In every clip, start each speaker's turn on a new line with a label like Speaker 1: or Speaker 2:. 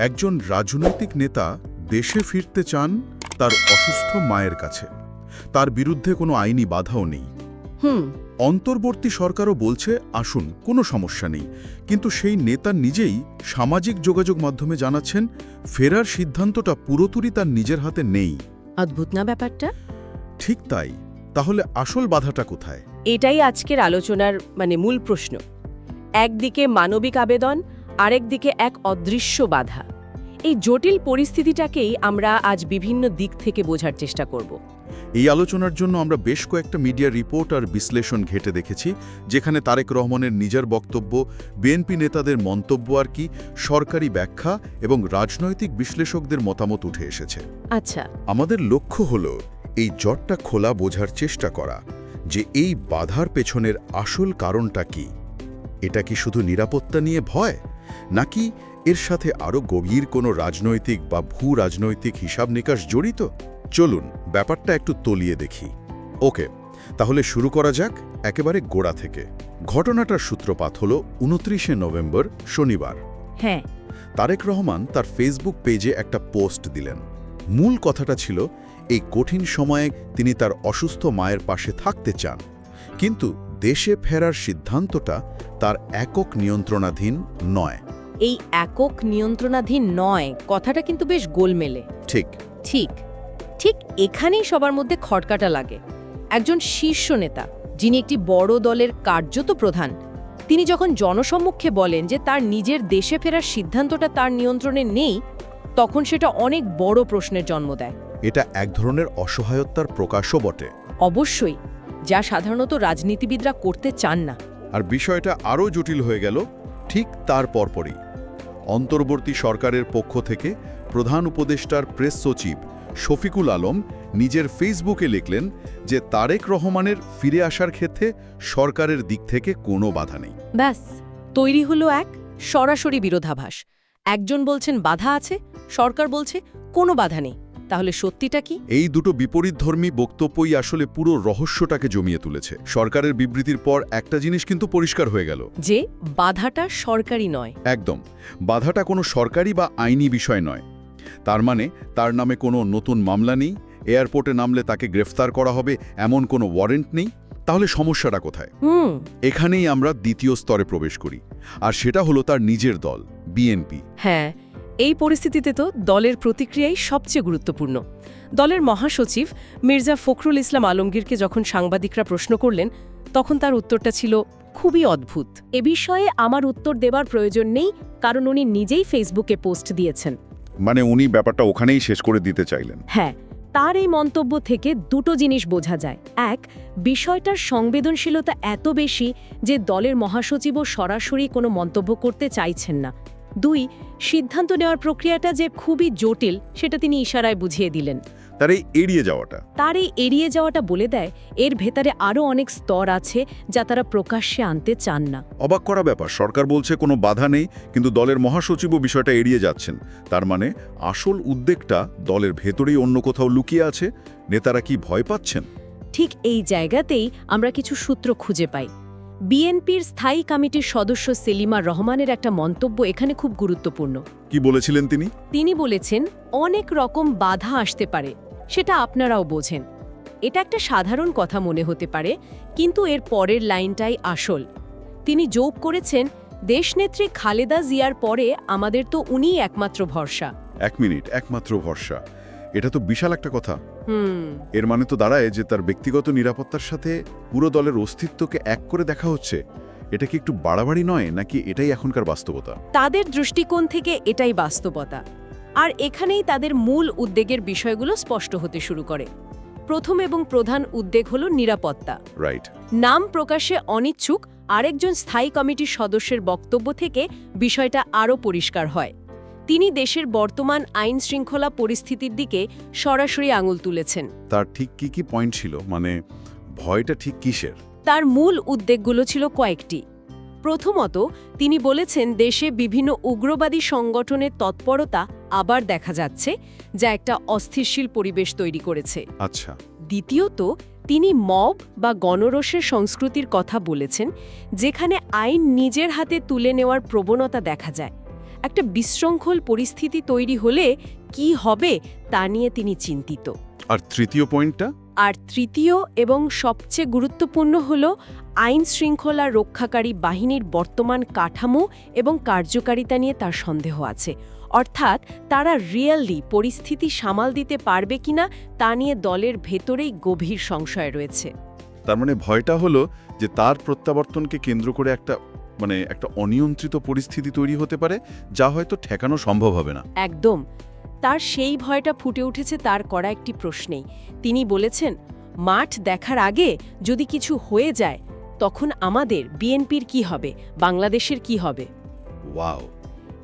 Speaker 1: একজন রাজনৈতিক নেতা দেশে ফিরতে চান তার অসুস্থ মায়ের কাছে। তার বিরুদ্ধে কোনো আইনি বাধাও নেই।
Speaker 2: হুম।
Speaker 1: অন্তর্বর্তী সরকারও বলছে আসুন কোনো সমস্যা নেই। কিন্তু সেই নেতা নিজেই সামাজিক যোগাযোগ মাধ্যমে জানাচ্ছেন ফেরার সিদ্ধান্তটা পুরোপুরি তার নিজের হাতে নেই।
Speaker 2: অদ্ভুত না ব্যাপারটা?
Speaker 1: ঠিক তাই। তাহলে আসল বাধাটা কোথায়?
Speaker 2: এটাই আজকের আলোচনার মানে মূল প্রশ্ন। একদিকে মানবিক আবেদন আরেকদিকে এক অদৃশ্য বাধা। এই জটিল পরিস্থিতিটাকেই আমরা আজ বিভিন্ন দিক থেকে বোঝার চেষ্টা করব।
Speaker 1: এই আলোচনার জন্য আমরা বেশ কয়েকটা মিডিয়া রিপোর্ট আর বিশ্লেষণ ঘেটে দেখেছি যেখানে তারেক রহমানের নিজের বক্তব্য বিএনপি নেতাদের মন্তব্য আর কি সরকারি ব্যাখ্যা এবং রাজনৈতিক বিশ্লেষকদের মতামত উঠে এসেছে।
Speaker 2: আচ্ছা।
Speaker 1: আমাদের লক্ষ্য হল এই জটটা খোলা বোঝার চেষ্টা করা যে এই বাধার পেছনের আসল কারণটা কি? এটা কি শুধু নিরাপত্তা নিয়ে ভয়? নাকি এর সাথে আরও গভীর কোনো রাজনৈতিক বা ভূ রাজনৈতিক হিসাব নিকাশ জড়িত? চলুন ব্যাপারটা একটু তলিয়ে দেখি। ওকে তাহলে শুরু করা যাক একেবারে গোড়া থেকে। ঘটনাটার সূত্রপাত হল উনত্রিশে নভেম্বর শনিবার।
Speaker 2: হ্যাঁ।
Speaker 1: তারেক রহমান তার ফেসবুক পেজে একটা পোস্ট দিলেন। মূল কথাটা ছিল এই কঠিন সময়ে তিনি তার অসুস্থ মায়ের পাশে থাকতে চান। কিন্তু দেশে ফেরার সিদ্ধান্তটা তার একক নিয়ন্ত্রণাধীন নয়।
Speaker 2: এই একক নিয়ন্ত্রণাধীন নয় কথাটা কিন্তু বেশ গোলমেলে।
Speaker 1: ঠিক।
Speaker 2: ঠিক। ঠিক এখানেই সবার মধ্যে খটকাটা লাগে। একজন শীর্ষ নেতা যিনি একটি বড় দলের কার্যত প্রধান তিনি যখন জনসম্মুখে বলেন যে তার নিজের দেশে ফেরার সিদ্ধান্তটা তার নিয়ন্ত্রণে নেই তখন সেটা অনেক বড় প্রশ্নের জন্ম দেয়।
Speaker 1: এটা এক ধরনের অসহায়তার প্রকাশও বটে।
Speaker 2: অবশ্যই যা সাধারণত রাজনীতিবিদরা করতে চান না।
Speaker 1: আর বিষয়টা আরও জটিল হয়ে গেল ঠিক তার পরপরই। অন্তর্বর্তী সরকারের পক্ষ থেকে প্রধান উপদেষ্টার প্রেস সচিব শফিকুল আলম নিজের ফেসবুকে লিখলেন যে তারেক রহমানের ফিরে আসার ক্ষেত্রে সরকারের দিক থেকে কোনো বাধা নেই।
Speaker 2: ব্যাস, তৈরি হলো এক সরাসরি বিরোধাভাস। একজন বলছেন বাধা আছে, সরকার বলছে কোনো বাধা নেই। তাহলে সত্যিটা কি?
Speaker 1: এই দুটো বিপরীতধর্মী বক্তব্যই আসলে পুরো রহস্যটাকে জমিয়ে তুলেছে। সরকারের বিবৃতির পর একটা জিনিস কিন্তু পরিষ্কার হয়ে গেল।
Speaker 2: যে বাধাটা সরকারি নয়।
Speaker 1: একদম। বাধাটা কোনো সরকারি বা আইনি বিষয় নয়। তার মানে তার নামে কোনো নতুন মামলা নেই এয়ারপোর্টে নামলে তাকে গ্রেফতার করা হবে এমন কোনো ওয়ারেন্ট নেই। তাহলে সমস্যাটা কোথায়? এখানেই আমরা দ্বিতীয় স্তরে প্রবেশ করি। আর সেটা হলো তার নিজের দল বিএনপি।
Speaker 2: হ্যাঁ এই পরিস্থিতিতে তো দলের প্রতিক্রিয়াই সবচেয়ে গুরুত্বপূর্ণ। দলের মহাসচিব মির্জা ফখরুল ইসলাম আলমগীরকে যখন সাংবাদিকরা প্রশ্ন করলেন তখন তার উত্তরটা ছিল খুবই অদ্ভুত। এ বিষয়ে আমার উত্তর দেবার প্রয়োজন নেই কারণ উনি নিজেই ফেসবুকে পোস্ট দিয়েছেন।
Speaker 1: মানে উনি ব্যাপারটা ওখানেই শেষ করে দিতে চাইলেন।
Speaker 2: হ্যাঁ তার এই মন্তব্য থেকে দুটো জিনিস বোঝা যায়। এক বিষয়টার সংবেদনশীলতা এত বেশি যে দলের মহাসচিবও সরাসরি কোনো মন্তব্য করতে চাইছেন না। দুই সিদ্ধান্ত নেওয়ার প্রক্রিয়াটা যে খুবই জটিল সেটা তিনি ইশারায় বুঝিয়ে দিলেন।
Speaker 1: তার এই এড়িয়ে যাওয়াটা।
Speaker 2: তার এই এড়িয়ে যাওয়াটা বলে দেয় এর ভেতরে আরও অনেক স্তর আছে যা তারা প্রকাশ্যে আনতে চান না।
Speaker 1: অবাক করা ব্যাপার সরকার বলছে কোনো বাধা নেই কিন্তু দলের মহাসচিবও বিষয়টা এড়িয়ে যাচ্ছেন। তার মানে আসল উদ্বেগটা দলের ভেতরেই অন্য কোথাও লুকিয়ে আছে। নেতারা কি ভয় পাচ্ছেন?
Speaker 2: ঠিক এই জায়গাতেই আমরা কিছু সূত্র খুঁজে পাই। বিএনপির স্থায়ী কমিটির সদস্য সেলিমা রহমানের একটা মন্তব্য এখানে খুব গুরুত্বপূর্ণ।
Speaker 1: কি বলেছিলেন তিনি?
Speaker 2: তিনি বলেছেন অনেক রকম বাধা আসতে পারে সেটা আপনারাও বোঝেন। এটা একটা সাধারণ কথা মনে হতে পারে কিন্তু এর পরের লাইনটাই আসল। তিনি যোগ করেছেন দেশনেত্রী খালেদা জিয়ার পরে আমাদের তো উনিই একমাত্র ভরসা।
Speaker 1: এক মিনিট একমাত্র ভরসা। এটা তো বিশাল একটা কথা।
Speaker 2: হুম।
Speaker 1: এর মানে তো দাঁড়ায় যে তার ব্যক্তিগত নিরাপত্তার সাথে পুরো দলের অস্তিত্বকে এক করে দেখা হচ্ছে। এটা কি একটু বাড়াবাড়ি নয় নাকি এটাই এখনকার বাস্তবতা?
Speaker 2: তাদের দৃষ্টিকোণ থেকে এটাই বাস্তবতা। আর এখানেই তাদের মূল উদ্বেগের বিষয়গুলো স্পষ্ট হতে শুরু করে। প্রথম এবং প্রধান উদ্বেগ হল নিরাপত্তা।
Speaker 1: রাইট
Speaker 2: নাম প্রকাশে অনিচ্ছুক আরেকজন স্থায়ী কমিটির সদস্যের বক্তব্য থেকে বিষয়টা আরও পরিষ্কার হয়। তিনি দেশের বর্তমান আইন শৃঙ্খলা পরিস্থিতির দিকে সরাসরি আঙুল তুলেছেন।
Speaker 1: তার ঠিক কি কি পয়েন্ট ছিল? মানে ভয়টা ঠিক কিসের?
Speaker 2: তার মূল উদ্বেগগুলো ছিল কয়েকটি। প্রথমত তিনি বলেছেন দেশে বিভিন্ন উগ্রবাদী সংগঠনের তৎপরতা আবার দেখা যাচ্ছে যা একটা অস্থিরশীল পরিবেশ তৈরি করেছে।
Speaker 1: আচ্ছা।
Speaker 2: দ্বিতীয়ত তিনি মব বা গণরসের সংস্কৃতির কথা বলেছেন যেখানে আইন নিজের হাতে তুলে নেওয়ার প্রবণতা দেখা যায়। একটা বিশৃঙ্খল পরিস্থিতি তৈরি হলে কি হবে তা নিয়ে তিনি চিন্তিত।
Speaker 1: আর তৃতীয় পয়েন্টটা?
Speaker 2: আর তৃতীয় এবং সবচেয়ে গুরুত্বপূর্ণ হল আইন শৃঙ্খলা রক্ষাকারী বাহিনীর বর্তমান কাঠামো এবং কার্যকারিতা নিয়ে তার সন্দেহ আছে। অর্থাৎ তারা রিয়েলি পরিস্থিতি সামাল দিতে পারবে কিনা তা নিয়ে দলের ভেতরেই গভীর সংশয় রয়েছে।
Speaker 3: তার মানে ভয়টা হলো যে তার প্রত্যাবর্তনকে কেন্দ্র করে একটা মানে একটা অনিয়ন্ত্রিত পরিস্থিতি তৈরি হতে পারে যা হয়তো ঠেকানো সম্ভব হবে না।
Speaker 2: একদম। তার সেই ভয়টা ফুটে উঠেছে তার করা একটি প্রশ্নেই। তিনি বলেছেন মাঠ দেখার আগে যদি কিছু হয়ে যায় তখন আমাদের বিএনপির কি হবে? বাংলাদেশের কি হবে?
Speaker 3: ওয়াও।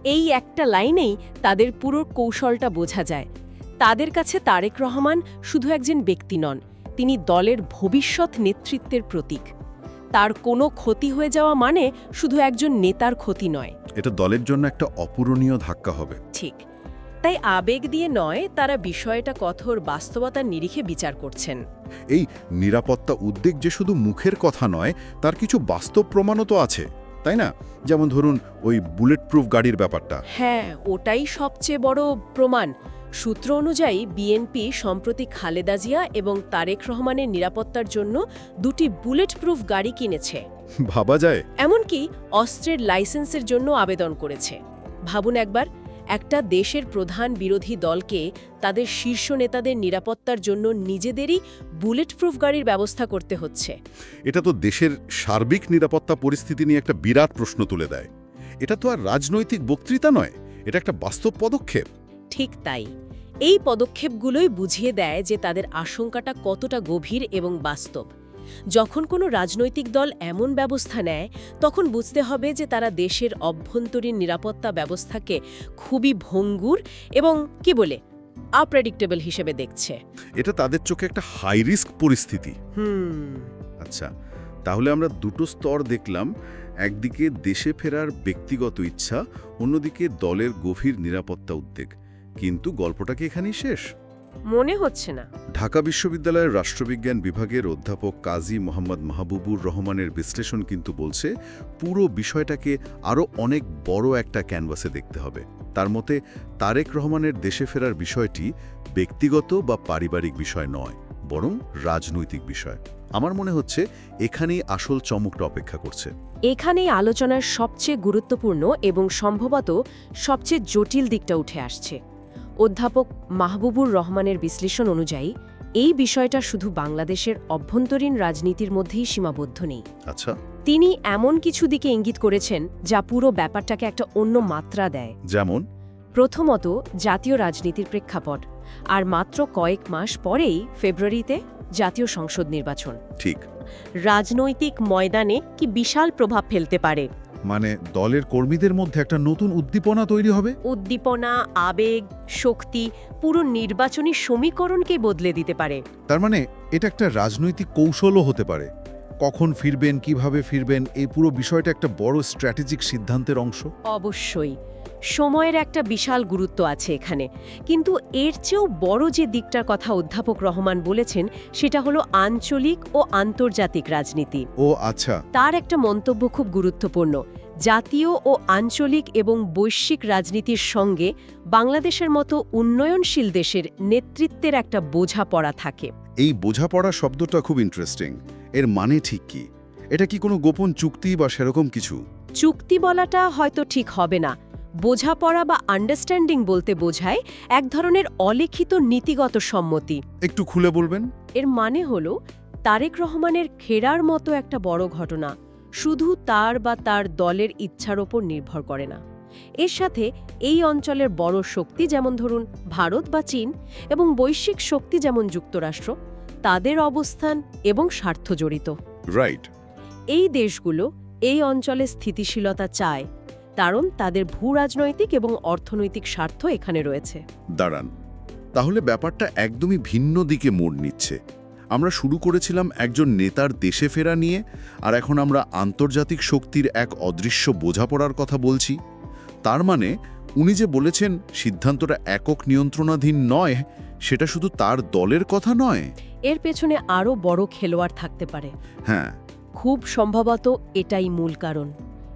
Speaker 2: এই একটা লাইনেই তাদের পুরো কৌশলটা বোঝা যায়। তাদের কাছে তারেক রহমান শুধু একজন ব্যক্তি নন তিনি দলের ভবিষ্যৎ নেতৃত্বের প্রতীক। তার কোনো ক্ষতি হয়ে যাওয়া মানে শুধু একজন নেতার ক্ষতি নয়।
Speaker 3: এটা দলের জন্য একটা অপূরণীয় ধাক্কা হবে।
Speaker 2: ঠিক। তাই আবেগ দিয়ে নয় তারা বিষয়টা কঠোর বাস্তবতার নিরিখে বিচার করছেন।
Speaker 1: এই নিরাপত্তা উদ্বেগ যে শুধু মুখের কথা নয় তার কিছু বাস্তব প্রমাণও তো আছে তাই না? যেমন ধরুন ওই বুলেট প্রুফ গাড়ির ব্যাপারটা।
Speaker 2: হ্যাঁ ওটাই সবচেয়ে বড় প্রমাণ। সূত্র অনুযায়ী বিএনপি সম্প্রতি খালেদা জিয়া এবং তারেক রহমানের নিরাপত্তার জন্য দুটি বুলেট প্রুফ গাড়ি কিনেছে।
Speaker 1: ভাবা যায়।
Speaker 2: এমনকি অস্ত্রের লাইসেন্সের জন্য আবেদন করেছে। ভাবুন একবার একটা দেশের প্রধান বিরোধী দলকে তাদের শীর্ষ নেতাদের নিরাপত্তার জন্য নিজেদেরই বুলেট প্রুফ গাড়ির ব্যবস্থা করতে হচ্ছে।
Speaker 1: এটা তো দেশের সার্বিক নিরাপত্তা পরিস্থিতি নিয়ে একটা বিরাট প্রশ্ন তুলে দেয়। এটা তো আর রাজনৈতিক বক্তৃতা নয় এটা একটা বাস্তব পদক্ষেপ।
Speaker 2: ঠিক তাই। এই পদক্ষেপগুলোই বুঝিয়ে দেয় যে তাদের আশঙ্কাটা কতটা গভীর এবং বাস্তব। যখন কোনো রাজনৈতিক দল এমন ব্যবস্থা নেয় তখন বুঝতে হবে যে তারা দেশের অভ্যন্তরীণ নিরাপত্তা ব্যবস্থাকে খুবই ভঙ্গুর এবং কি বলে আপ্রেডিক্টেবল হিসেবে দেখছে।
Speaker 1: এটা তাদের চোখে একটা হাই রিস্ক পরিস্থিতি।
Speaker 2: হুম।
Speaker 1: আচ্ছা তাহলে আমরা দুটো স্তর দেখলাম। একদিকে দেশে ফেরার ব্যক্তিগত ইচ্ছা অন্যদিকে দলের গভীর নিরাপত্তা উদ্বেগ। কিন্তু গল্পটা কি এখানেই শেষ?
Speaker 2: মনে হচ্ছে না।
Speaker 1: ঢাকা বিশ্ববিদ্যালয়ের রাষ্ট্রবিজ্ঞান বিভাগের অধ্যাপক কাজী মোহাম্মদ মাহবুবুর রহমানের বিশ্লেষণ কিন্তু বলছে পুরো বিষয়টাকে আরও অনেক বড় একটা ক্যানভাসে দেখতে হবে। তার মতে তারেক রহমানের দেশে ফেরার বিষয়টি ব্যক্তিগত বা পারিবারিক বিষয় নয় বরং রাজনৈতিক বিষয়। আমার মনে হচ্ছে এখানেই আসল চমকটা অপেক্ষা করছে।
Speaker 2: এখানেই আলোচনার সবচেয়ে গুরুত্বপূর্ণ এবং সম্ভবত সবচেয়ে জটিল দিকটা উঠে আসছে। অধ্যাপক মাহবুবুর রহমানের বিশ্লেষণ অনুযায়ী এই বিষয়টা শুধু বাংলাদেশের অভ্যন্তরীণ রাজনীতির মধ্যেই সীমাবদ্ধ নেই।
Speaker 1: আচ্ছা।
Speaker 2: তিনি এমন কিছু দিকে ইঙ্গিত করেছেন যা পুরো ব্যাপারটাকে একটা অন্য মাত্রা দেয়।
Speaker 1: যেমন?
Speaker 2: প্রথমত জাতীয় রাজনীতির প্রেক্ষাপট আর মাত্র কয়েক মাস পরেই ফেব্রুয়ারিতে জাতীয় সংসদ নির্বাচন।
Speaker 1: ঠিক।
Speaker 2: রাজনৈতিক ময়দানে কি বিশাল প্রভাব ফেলতে পারে?
Speaker 4: মানে দলের কর্মীদের মধ্যে একটা নতুন উদ্দীপনা তৈরি হবে?
Speaker 2: উদ্দীপনা আবেগ শক্তি পুরো নির্বাচনী সমীকরণকেই বদলে দিতে পারে।
Speaker 4: তার মানে এটা একটা রাজনৈতিক কৌশলও হতে পারে। কখন ফিরবেন কীভাবে ফিরবেন এই পুরো বিষয়টা একটা বড় স্ট্র্যাটেজিক সিদ্ধান্তের অংশ।
Speaker 2: অবশ্যই। সময়ের একটা বিশাল গুরুত্ব আছে এখানে। কিন্তু এর চেয়েও বড় যে দিকটার কথা অধ্যাপক রহমান বলেছেন সেটা হলো আঞ্চলিক ও আন্তর্জাতিক রাজনীতি।
Speaker 4: ও আচ্ছা।
Speaker 2: তার একটা মন্তব্য খুব গুরুত্বপূর্ণ। জাতীয় ও আঞ্চলিক এবং বৈশ্বিক রাজনীতির সঙ্গে বাংলাদেশের মতো উন্নয়নশীল দেশের নেতৃত্বের একটা বোঝাপড়া থাকে।
Speaker 1: এই বোঝাপড়া শব্দটা খুব ইন্টারেস্টিং এর মানে ঠিক কি? এটা কি কোনো গোপন চুক্তি বা সেরকম কিছু?
Speaker 2: চুক্তি বলাটা হয়তো ঠিক হবে না। বোঝাপড়া বা আন্ডারস্ট্যান্ডিং বলতে বোঝায় এক ধরনের অলিখিত নীতিগত সম্মতি।
Speaker 1: একটু খুলে বলবেন?
Speaker 2: এর মানে হল তারেক রহমানের খেরার মতো একটা বড় ঘটনা। শুধু তার বা তার দলের ইচ্ছার ওপর নির্ভর করে না। এর সাথে এই অঞ্চলের বড় শক্তি যেমন ধরুন ভারত বা চীন এবং বৈশ্বিক শক্তি যেমন যুক্তরাষ্ট্র তাদের অবস্থান এবং স্বার্থ জড়িত।
Speaker 1: রাইট
Speaker 2: এই দেশগুলো এই অঞ্চলে স্থিতিশীলতা চায় কারণ তাদের ভূ রাজনৈতিক এবং অর্থনৈতিক স্বার্থ এখানে রয়েছে।
Speaker 1: দাঁড়ান তাহলে ব্যাপারটা একদমই ভিন্ন দিকে মোড় নিচ্ছে। আমরা শুরু করেছিলাম একজন নেতার দেশে ফেরা নিয়ে আর এখন আমরা আন্তর্জাতিক শক্তির এক অদৃশ্য বোঝাপড়ার কথা বলছি। তার মানে উনি যে বলেছেন সিদ্ধান্তটা একক নিয়ন্ত্রণাধীন নয় সেটা শুধু তার দলের কথা নয়।
Speaker 2: এর পেছনে আরও বড় খেলোয়াড় থাকতে পারে।
Speaker 1: হ্যাঁ।
Speaker 2: খুব সম্ভবত এটাই মূল কারণ।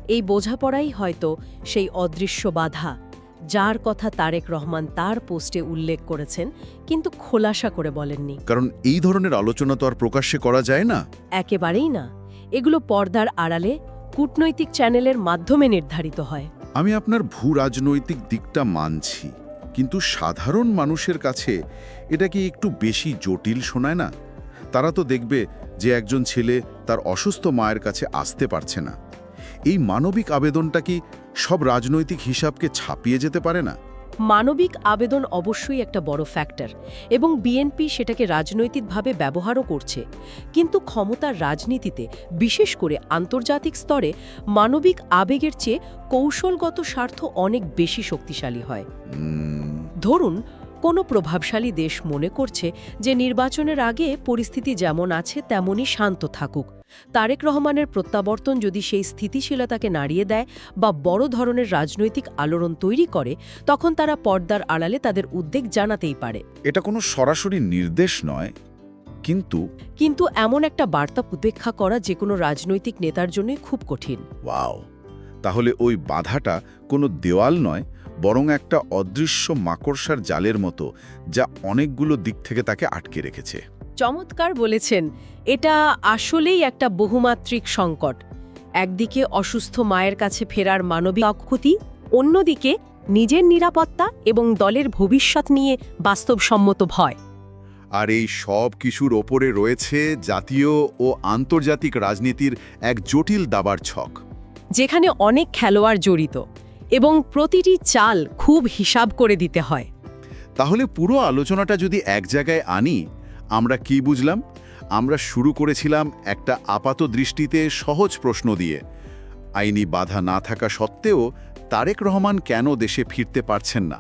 Speaker 2: এই বোঝাপড়াই হয়তো সেই অদৃশ্য বাধা। যার কথা তারেক রহমান তার পোস্টে উল্লেখ করেছেন কিন্তু খোলাসা করে বলেননি।
Speaker 1: কারণ এই ধরনের আলোচনা তো আর প্রকাশ্যে করা যায় না।
Speaker 2: একেবারেই না। এগুলো পর্দার আড়ালে কূটনৈতিক চ্যানেলের মাধ্যমে নির্ধারিত হয়।
Speaker 1: আমি আপনার ভূ রাজনৈতিক দিকটা মানছি কিন্তু সাধারণ মানুষের কাছে এটা কি একটু বেশি জটিল শোনায় না? তারা তো দেখবে যে একজন ছেলে তার অসুস্থ মায়ের কাছে আসতে পারছে না। এই মানবিক আবেদনটা কি সব রাজনৈতিক হিসাবকে ছাপিয়ে যেতে পারে না।
Speaker 2: মানবিক আবেদন অবশ্যই একটা বড় ফ্যাক্টর এবং বিএনপি সেটাকে রাজনৈতিকভাবে ব্যবহারও করছে। কিন্তু ক্ষমতার রাজনীতিতে বিশেষ করে আন্তর্জাতিক স্তরে মানবিক আবেগের চেয়ে কৌশলগত স্বার্থ অনেক বেশি শক্তিশালী হয়। ধরুন কোনো প্রভাবশালী দেশ মনে করছে যে নির্বাচনের আগে পরিস্থিতি যেমন আছে তেমনই শান্ত থাকুক। তারেক রহমানের প্রত্যাবর্তন যদি সেই স্থিতিশীলতাকে নাড়িয়ে দেয় বা বড় ধরনের রাজনৈতিক আলোড়ন তৈরি করে তখন তারা পর্দার আড়ালে তাদের উদ্বেগ জানাতেই পারে।
Speaker 1: এটা কোনো সরাসরি নির্দেশ নয় কিন্তু
Speaker 2: কিন্তু এমন একটা বার্তা উপেক্ষা করা যে কোনো রাজনৈতিক নেতার জন্যই খুব কঠিন।
Speaker 1: ওয়াও তাহলে ওই বাধাটা কোনো দেওয়াল নয় বরং একটা অদৃশ্য মাকড়সার জালের মতো যা অনেকগুলো দিক থেকে তাকে আটকে রেখেছে।
Speaker 2: চমৎকার বলেছেন এটা আসলেই একটা বহুমাত্রিক সংকট। একদিকে অসুস্থ মায়ের কাছে ফেরার মানবিক অক্ষতি অন্যদিকে নিজের নিরাপত্তা এবং দলের ভবিষ্যৎ নিয়ে বাস্তবসম্মত ভয়।
Speaker 1: আর এই সব কিছুর ওপরে রয়েছে জাতীয় ও আন্তর্জাতিক রাজনীতির এক জটিল দাবার ছক।
Speaker 2: যেখানে অনেক খেলোয়াড় জড়িত। এবং প্রতিটি চাল খুব হিসাব করে দিতে হয়।
Speaker 1: তাহলে পুরো আলোচনাটা যদি এক জায়গায় আনি আমরা কি বুঝলাম? আমরা শুরু করেছিলাম একটা আপাত দৃষ্টিতে সহজ প্রশ্ন দিয়ে। আইনি বাধা না থাকা সত্ত্বেও তারেক রহমান কেন দেশে ফিরতে পারছেন না?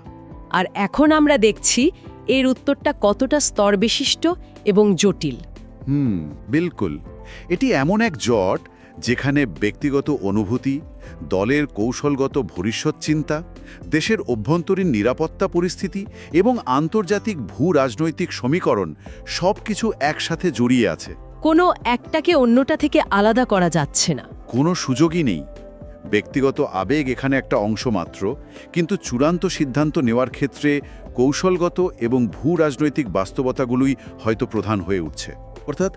Speaker 2: আর এখন আমরা দেখছি এর উত্তরটা কতটা স্তরবিশিষ্ট এবং জটিল।
Speaker 1: হুম বিলকুল। এটি এমন এক জট যেখানে ব্যক্তিগত অনুভূতি দলের কৌশলগত ভবিষ্যৎ চিন্তা দেশের অভ্যন্তরীণ নিরাপত্তা পরিস্থিতি এবং আন্তর্জাতিক ভূ রাজনৈতিক সমীকরণ সব কিছু একসাথে জড়িয়ে আছে।
Speaker 2: কোনো একটাকে অন্যটা থেকে আলাদা করা যাচ্ছে না।
Speaker 1: কোনো সুযোগই নেই। ব্যক্তিগত আবেগ এখানে একটা অংশ মাত্র কিন্তু চূড়ান্ত সিদ্ধান্ত নেওয়ার ক্ষেত্রে কৌশলগত এবং ভূ রাজনৈতিক বাস্তবতাগুলোই হয়তো প্রধান হয়ে উঠছে। অর্থাৎ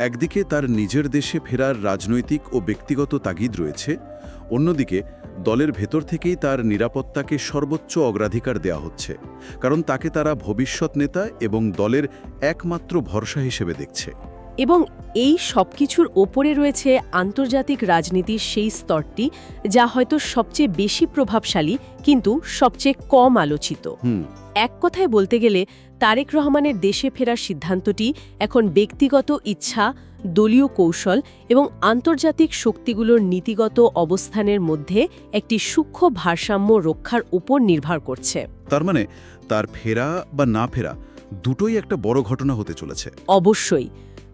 Speaker 1: একদিকে তার নিজের দেশে ফেরার রাজনৈতিক ও ব্যক্তিগত তাগিদ রয়েছে অন্যদিকে দলের ভেতর থেকেই তার নিরাপত্তাকে সর্বোচ্চ অগ্রাধিকার দেওয়া হচ্ছে কারণ তাকে তারা ভবিষ্যৎ নেতা এবং দলের একমাত্র ভরসা হিসেবে দেখছে।
Speaker 2: এবং এই সব কিছুর ওপরে রয়েছে আন্তর্জাতিক রাজনীতির সেই স্তরটি যা হয়তো সবচেয়ে বেশি প্রভাবশালী কিন্তু সবচেয়ে কম আলোচিত।
Speaker 1: হুম।
Speaker 2: এক কথায় বলতে গেলে তারেক রহমানের দেশে ফেরার সিদ্ধান্তটি এখন ব্যক্তিগত ইচ্ছা দলীয় কৌশল এবং আন্তর্জাতিক শক্তিগুলোর নীতিগত অবস্থানের মধ্যে একটি সূক্ষ্ম ভারসাম্য রক্ষার উপর নির্ভর করছে।
Speaker 1: তার মানে তার ফেরা বা না ফেরা দুটোই একটা বড় ঘটনা হতে চলেছে।
Speaker 2: অবশ্যই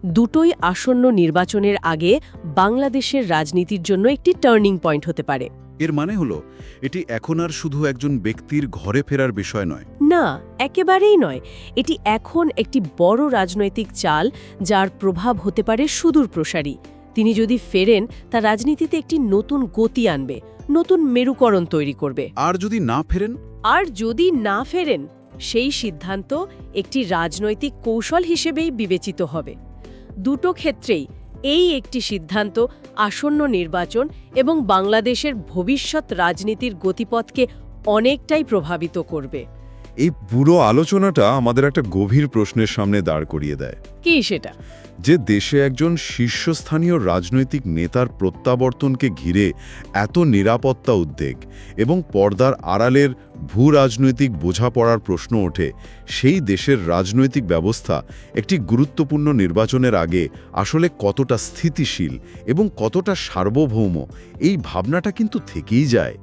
Speaker 2: দুটোই আসন্ন নির্বাচনের আগে বাংলাদেশের রাজনীতির জন্য একটি টার্নিং পয়েন্ট হতে পারে।
Speaker 1: এর মানে হলো এটি এখন আর শুধু একজন ব্যক্তির ঘরে ফেরার বিষয় নয়।
Speaker 2: না একেবারেই নয়। এটি এখন একটি বড় রাজনৈতিক চাল যার প্রভাব হতে পারে সুদূর প্রসারী। তিনি যদি ফেরেন তা রাজনীতিতে একটি নতুন গতি আনবে নতুন মেরুকরণ তৈরি করবে।
Speaker 1: আর যদি না ফেরেন?
Speaker 2: আর যদি না ফেরেন সেই সিদ্ধান্ত একটি রাজনৈতিক কৌশল হিসেবেই বিবেচিত হবে। দুটো ক্ষেত্রেই এই একটি সিদ্ধান্ত আসন্ন নির্বাচন এবং বাংলাদেশের ভবিষ্যৎ রাজনীতির গতিপথকে অনেকটাই প্রভাবিত করবে।
Speaker 5: এই পুরো আলোচনাটা আমাদের একটা গভীর প্রশ্নের সামনে দাঁড় করিয়ে দেয়।
Speaker 2: কি সেটা?
Speaker 5: যে দেশে একজন শীর্ষস্থানীয় রাজনৈতিক নেতার প্রত্যাবর্তনকে ঘিরে এত নিরাপত্তা উদ্বেগ এবং পর্দার আড়ালের ভূ রাজনৈতিক বোঝাপড়ার প্রশ্ন ওঠে সেই দেশের রাজনৈতিক ব্যবস্থা একটি গুরুত্বপূর্ণ নির্বাচনের আগে আসলে কতটা স্থিতিশীল এবং কতটা সার্বভৌম এই ভাবনাটা কিন্তু থেকেই যায়।